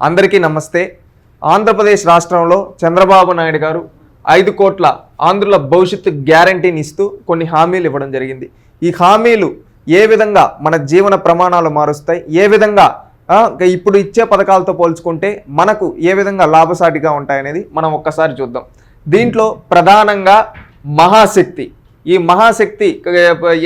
అందరికీ నమస్తే. ఆంధ్రప్రదేశ్ రాష్ట్రంలో చంద్రబాబు నాయుడు గారు ఐదు కోట్ల ఆంధ్రుల భవిష్యత్తు గ్యారంటీని ఇస్తూ కొన్ని హామీలు ఇవ్వడం జరిగింది. ఈ హామీలు ఏ విధంగా మన జీవన ప్రమాణాలు మారుస్తాయి? ఏ విధంగా ఇప్పుడు ఇచ్చే పథకాలతో పోల్చుకుంటే మనకు ఏ విధంగా లాభసాటిగా ఉంటాయనేది మనం ఒక్కసారి చూద్దాం. దీంట్లో ప్రధానంగా మహాశక్తి. ఈ మహాశక్తి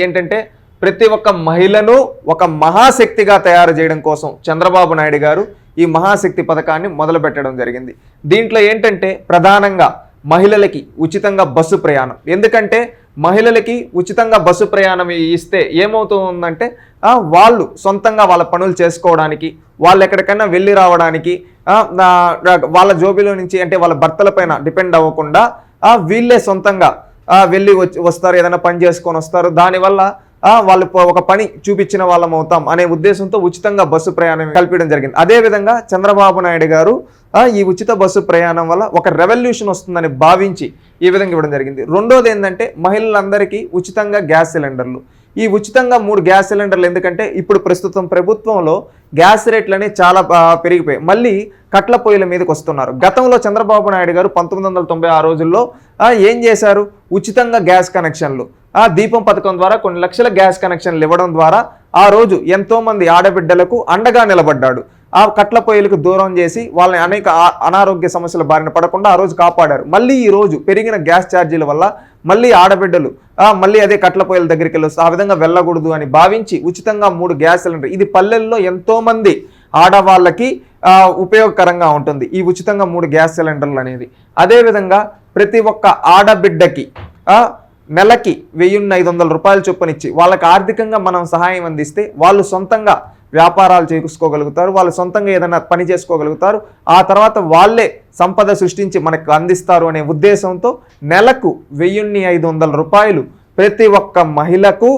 ఏంటంటే ప్రతి ఒక్క మహిళను ఒక మహాశక్తిగా తయారు చేయడం కోసం చంద్రబాబు నాయుడు గారు ఈ మహాశక్తి పథకాన్ని మొదలుపెట్టడం జరిగింది. దీంట్లో ఏంటంటే ప్రధానంగా మహిళలకి ఉచితంగా బస్సు ప్రయాణం. ఎందుకంటే మహిళలకి ఉచితంగా బస్సు ప్రయాణం ఇస్తే ఏమవుతుందంటే వాళ్ళు సొంతంగా వాళ్ళ పనులు చేసుకోవడానికి వాళ్ళు ఎక్కడికైనా వెళ్ళి రావడానికి వాళ్ళ జోబీలో నుంచి అంటే వాళ్ళ భర్తల పైన డిపెండ్ అవ్వకుండా వీళ్ళే సొంతంగా వెళ్ళి వచ్చి వస్తారు ఏదైనా పని చేసుకొని వస్తారు. దానివల్ల వాళ్ళు ఒక పని చూపించిన వాళ్ళం అవుతాం అనే ఉద్దేశంతో ఉచితంగా బస్సు ప్రయాణం కల్పించడం జరిగింది. అదే విధంగా చంద్రబాబు నాయుడు గారు ఈ ఉచిత బస్సు ప్రయాణం వల్ల ఒక రెవల్యూషన్ వస్తుందని భావించి ఈ విధంగా ఇవ్వడం జరిగింది. రెండోది ఏంటంటే మహిళలందరికీ ఉచితంగా గ్యాస్ సిలిండర్లు. ఈ ఉచితంగా మూడు గ్యాస్ సిలిండర్లు ఎందుకంటే ఇప్పుడు ప్రస్తుతం ప్రభుత్వంలో గ్యాస్ రేట్లు అనేవి చాలా పెరిగిపోయాయి. మళ్ళీ కట్ల పొయ్యిల మీదకి వస్తున్నారు. గతంలో చంద్రబాబు నాయుడు గారు పంతొమ్మిది వందల తొంభై ఆ రోజుల్లో ఏం చేశారు? ఉచితంగా గ్యాస్ కనెక్షన్లు. ఆ దీపం పథకం ద్వారా కొన్ని లక్షల గ్యాస్ కనెక్షన్లు ఇవ్వడం ద్వారా ఆ రోజు ఎంతోమంది ఆడబిడ్డలకు అండగా నిలబడ్డాడు. ఆ కట్ల పొయ్యలకు దూరం చేసి వాళ్ళని అనేక అనారోగ్య సమస్యల బారిన పడకుండా ఆ రోజు కాపాడారు. మళ్ళీ ఈ రోజు పెరిగిన గ్యాస్ ఛార్జీల వల్ల మళ్ళీ ఆడబిడ్డలు మళ్ళీ అదే కట్ల పొయ్యిల దగ్గరికి వెళ్ళి ఆ విధంగా వెళ్ళకూడదు అని భావించి ఉచితంగా మూడు గ్యాస్ సిలిండర్. ఇది పల్లెల్లో ఎంతోమంది ఆడవాళ్ళకి ఉపయోగకరంగా ఉంటుంది. ఈ ఉచితంగా మూడు గ్యాస్ సిలిండర్లు అనేది. అదేవిధంగా ప్రతి ఒక్క ఆడబిడ్డకి నెలకి వెయ్యిన్ని ఐదు వందల రూపాయలు చొప్పునిచ్చి వాళ్ళకి ఆర్థికంగా మనం సహాయం అందిస్తే వాళ్ళు సొంతంగా వ్యాపారాలు చేసుకోగలుగుతారు వాళ్ళు సొంతంగా ఏదైనా పని చేసుకోగలుగుతారు. ఆ తర్వాత వాళ్ళే సంపద సృష్టించి మనకు అందిస్తారు అనే ఉద్దేశంతో నెలకు వెయ్యిన్ని ఐదు వందల రూపాయలు ప్రతి ఒక్క మహిళకు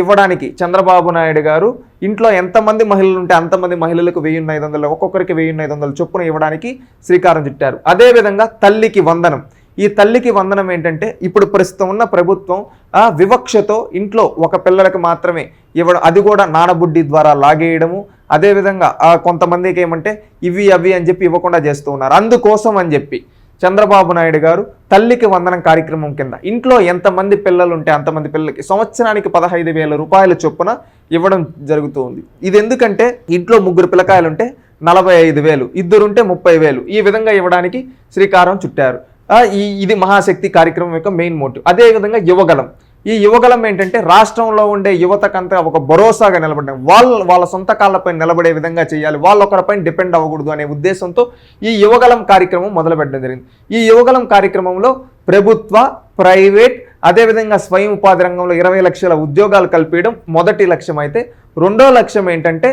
ఇవ్వడానికి చంద్రబాబు నాయుడు గారు ఇంట్లో ఎంతమంది మహిళలు ఉంటే అంతమంది మహిళలకు వెయ్యిన్ని ఐదు వందలు ఒక్కొక్కరికి వెయ్యిన్ని ఐదు వందలు చొప్పున ఇవ్వడానికి శ్రీకారం చుట్టారు. అదేవిధంగా తల్లికి వందనం ఈ తల్లికి వందనం ఏంటంటే ఇప్పుడు ప్రస్తుతం ఉన్న ప్రభుత్వం ఆ వివక్షతో ఇంట్లో ఒక పిల్లలకు మాత్రమే ఇవ్వడం అది కూడా నానబుడ్డి ద్వారా లాగేయడము. అదేవిధంగా కొంతమందికి ఏమంటే ఇవి అవి అని చెప్పి ఇవ్వకుండా చేస్తూ ఉన్నారు. అందుకోసం అని చెప్పి చంద్రబాబు నాయుడు గారు తల్లికి వందనం కార్యక్రమం కింద ఇంట్లో ఎంతమంది పిల్లలు ఉంటే అంతమంది పిల్లలకి సంవత్సరానికి పదహైదు వేల రూపాయల చొప్పున ఇవ్వడం జరుగుతుంది. ఇది ఎందుకంటే ఇంట్లో ముగ్గురు పిల్లకాయలుంటే నలభై ఐదు వేలు ఇద్దరుంటే ముప్పై వేలు ఈ విధంగా ఇవ్వడానికి శ్రీకారం చుట్టారు. ఈ ఇది మహాశక్తి కార్యక్రమం యొక్క మెయిన్ మోటివ్ అదేవిధంగా యువగలం. ఈ యువగలం ఏంటంటే రాష్ట్రంలో ఉండే యువతకంతా ఒక భరోసాగా నిలబడడం. వాళ్ళు వాళ్ళ సొంత కాళ్ళపై నిలబడే విధంగా చేయాలి. వాళ్ళు ఒకరిపై డిపెండ్ అవ్వకూడదు అనే ఉద్దేశంతో ఈ యువగలం కార్యక్రమం మొదలుపెట్టడం జరిగింది. ఈ యువగలం కార్యక్రమంలో ప్రభుత్వ ప్రైవేట్ అదేవిధంగా స్వయం ఉపాధి రంగంలో ఇరవై లక్షల ఉద్యోగాలు కల్పించడం మొదటి లక్ష్యం అయితే రెండో లక్ష్యం ఏంటంటే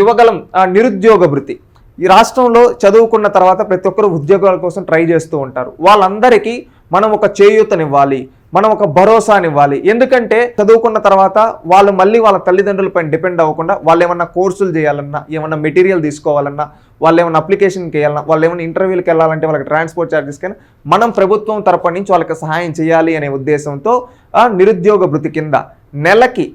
యువగలం నిరుద్యోగ భృతి ఈ రాష్ట్రంలో చదువుకున్న తర్వాత ప్రతి ఒక్కరు ఉద్యోగాల కోసం ట్రై చేస్తూ ఉంటారు. వాళ్ళందరికీ మనం ఒక చేయూతనివ్వాలి మనం ఒక భరోసానివ్వాలి. ఎందుకంటే చదువుకున్న తర్వాత వాళ్ళు మళ్ళీ వాళ్ళ తల్లిదండ్రులపై డిపెండ్ అవ్వకుండా వాళ్ళు ఏమన్నా కోర్సులు చేయాలన్నా ఏమన్నా మెటీరియల్ తీసుకోవాలన్నా వాళ్ళు ఏమైనా అప్లికేషన్కి వెళ్ళాలన్నా వాళ్ళు ఏమైనా ఇంటర్వ్యూకి వెళ్ళాలంటే వాళ్ళకి ట్రాన్స్పోర్ట్ ఛార్జెస్ కానీ మనం ప్రభుత్వం తరపు నుంచి వాళ్ళకి సహాయం చేయాలి అనే ఉద్దేశంతో నిరుద్యోగ భృతి కింద నెలకి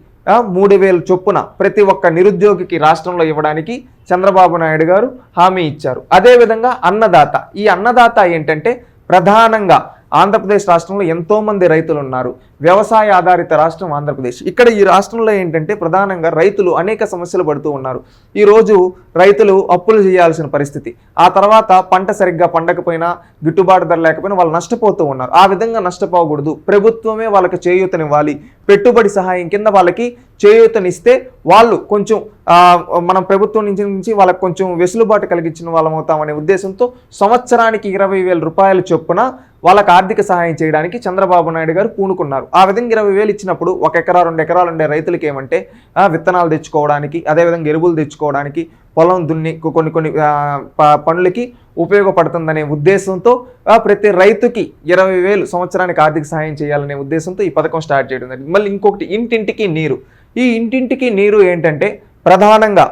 మూడు వేల చొప్పున ప్రతి ఒక్క నిరుద్యోగికి రాష్ట్రంలో ఇవ్వడానికి చంద్రబాబు నాయుడు గారు హామీ ఇచ్చారు. అదేవిధంగా అన్నదాత. ఈ అన్నదాత ఏంటంటే ప్రధానంగా ఆంధ్రప్రదేశ్ రాష్ట్రంలో ఎంతోమంది రైతులు ఉన్నారు. వ్యవసాయ ఆధారిత రాష్ట్రం ఆంధ్రప్రదేశ్. ఇక్కడ ఈ రాష్ట్రంలో ఏంటంటే ప్రధానంగా రైతులు అనేక సమస్యలు పడుతూ ఉన్నారు. ఈరోజు రైతులు అప్పులు చేయాల్సిన పరిస్థితి. ఆ తర్వాత పంట సరిగ్గా పండకపోయినా గిట్టుబాటు ధర లేకపోయినా వాళ్ళు నష్టపోతూ ఉన్నారు. ఆ విధంగా నష్టపోకూడదు. ప్రభుత్వమే వాళ్ళకి చేయూతనివ్వాలి. పెట్టుబడి సహాయం కింద వాళ్ళకి చేయూతనిస్తే వాళ్ళు కొంచెం మనం ప్రభుత్వం నుంచి నుంచి వాళ్ళకి కొంచెం వెసులుబాటు కలిగించిన వాళ్ళం అవుతామనే ఉద్దేశంతో సంవత్సరానికి ఇరవై వేల రూపాయల చొప్పున వాళ్ళకి ఆర్థిక సహాయం చేయడానికి చంద్రబాబు నాయుడు గారు పూనుకున్నారు. ఆ విధంగా ఇరవై వేలు ఇచ్చినప్పుడు ఒక ఎకరా రెండు ఎకరాలు ఉండే రైతులకి ఏమంటే విత్తనాలు తెచ్చుకోవడానికి అదేవిధంగా ఎరువులు తెచ్చుకోవడానికి పొలం దున్ని కొన్ని కొన్ని పనులకి ఉపయోగపడుతుందనే ఉద్దేశంతో ప్రతి రైతుకి ఇరవై వేలు సంవత్సరానికి ఆర్థిక సహాయం చేయాలనే ఉద్దేశంతో ఈ పథకం స్టార్ట్ చేయడం జరిగింది. మళ్ళీ ఇంకొకటి ఇంటింటికి నీరు. ఈ ఇంటింటికి నీరు ఏంటంటే ప్రధానంగా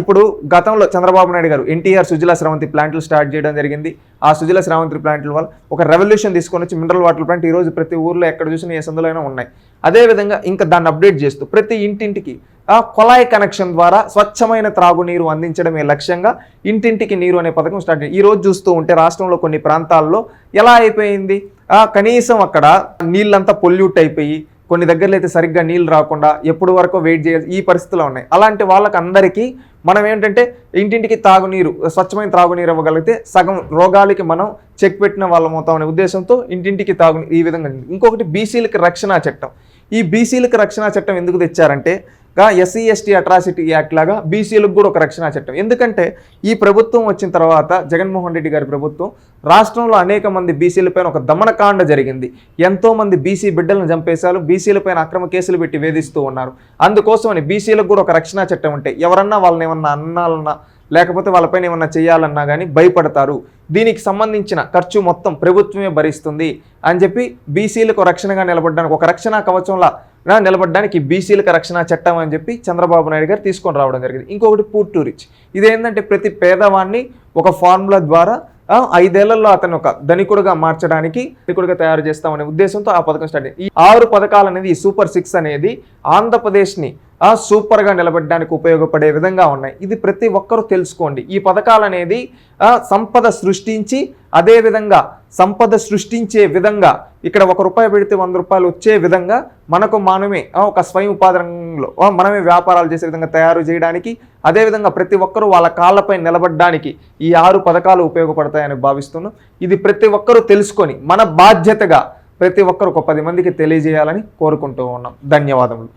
ఇప్పుడు గతంలో చంద్రబాబు నాయుడు గారు ఎన్టీఆర్ సుజల స్రవంతి ప్లాంట్లు స్టార్ట్ చేయడం జరిగింది. ఆ సుజల స్రవంతి ప్లాంట్ల వల్ల ఒక రెవల్యూషన్ తీసుకొని వచ్చి మినరల్ వాటర్ ప్లాంట్ ఈ రోజు ప్రతి ఊర్లో ఎక్కడ చూసినా ఏ సందులో అయినా ఉన్నాయి అదేవిధంగా ఇంకా దాన్ని అప్డేట్ చేస్తూ ప్రతి ఇంటింటికి ఆ కొలాయి కనెక్షన్ ద్వారా స్వచ్ఛమైన త్రాగునీరు అందించడమే లక్ష్యంగా ఇంటింటికి నీరు అనే పథకం స్టార్ట్ అయింది ఈ రోజు చూస్తూ ఉంటే రాష్ట్రంలో కొన్ని ప్రాంతాల్లో ఎలా అయిపోయింది? కనీసం అక్కడ నీళ్ళంతా పొల్యూట్ అయిపోయి కొన్ని దగ్గరలో అయితే సరిగ్గా నీళ్ళు రాకుండా ఎప్పుడు వరకు వెయిట్ చేయాలి ఈ పరిస్థితులు ఉన్నాయి. అలాంటి వాళ్ళకి అందరికీ మనం ఏంటంటే ఇంటింటికి తాగునీరు స్వచ్ఛమైన తాగునీరు ఇవ్వగలిగితే సగం రోగాలకి మనం చెక్ పెట్టిన వాళ్ళం అవుతామనే ఉద్దేశంతో ఇంటింటికి తాగునీరు ఈ విధంగా. ఇంకొకటి బీసీలకు రక్షణ చట్టం. ఈ బీసీలకు రక్షణ చట్టం ఎందుకు తెచ్చారంటే ఎస్సీ ఎస్టీ అట్రాసిటీ యాక్ట్ లాగా బీసీలకు కూడా ఒక రక్షణ చట్టం. ఎందుకంటే ఈ ప్రభుత్వం వచ్చిన తర్వాత జగన్మోహన్ రెడ్డి గారి ప్రభుత్వం రాష్ట్రంలో అనేక మంది బీసీలపైన ఒక దమనకాండ జరిగింది. ఎంతోమంది బీసీ బిడ్డలను చంపేశారు. బీసీలపైన అక్రమ కేసులు పెట్టి వేధిస్తూ ఉన్నారు. అందుకోసమని బీసీలకు కూడా ఒక రక్షణ చట్టం ఉంటే ఎవరన్నా వాళ్ళని ఏమన్నా అన్నాలన్నా లేకపోతే వాళ్ళపైన ఏమన్నా చేయాలన్నా కానీ భయపడతారు. దీనికి సంబంధించిన ఖర్చు మొత్తం ప్రభుత్వమే భరిస్తుంది అని చెప్పి బీసీలకు రక్షణగా నిలబడడానికి ఒక రక్షణ కవచంలా నిలబడడానికి బీసీలకు రక్షణ చట్టం అని చెప్పి చంద్రబాబు నాయుడు గారు తీసుకొని రావడం జరిగింది. ఇంకొకటి పూర్ టు రిచ్. ఇదేంటంటే ప్రతి పేదవాడిని ఒక ఫార్ములా ద్వారా ఐదేళ్ళలో అతను ఒక ధనికుడుగా మార్చడానికి ధనికుడుగా తయారు చేస్తామనే ఉద్దేశంతో ఆ పథకం స్టార్ట్ అయింది. ఈ ఆరు పథకాలు అనేది సూపర్ సిక్స్ అనేది ఆంధ్రప్రదేశ్ని సూపర్గా నిలబడడానికి ఉపయోగపడే విధంగా ఉన్నాయి. ఇది ప్రతి ఒక్కరూ తెలుసుకోండి. ఈ పథకాలు అనేది సంపద సృష్టించి అదేవిధంగా సంపద సృష్టించే విధంగా ఇక్కడ ఒక రూపాయి పెడితే వంద రూపాయలు వచ్చే విధంగా మనకు మనమే ఒక స్వయం ఉపాధి రంగంలో మనమే వ్యాపారాలు చేసే విధంగా తయారు చేయడానికి అదేవిధంగా ప్రతి ఒక్కరూ వాళ్ళ కాళ్ళపై నిలబడడానికి ఈ ఆరు పథకాలు ఉపయోగపడతాయని భావిస్తున్నాం. ఇది ప్రతి ఒక్కరూ తెలుసుకొని మన బాధ్యతగా ప్రతి ఒక్కరు ఒక పది మందికి తెలియజేయాలని కోరుకుంటూ ఉన్నాం. ధన్యవాదములు.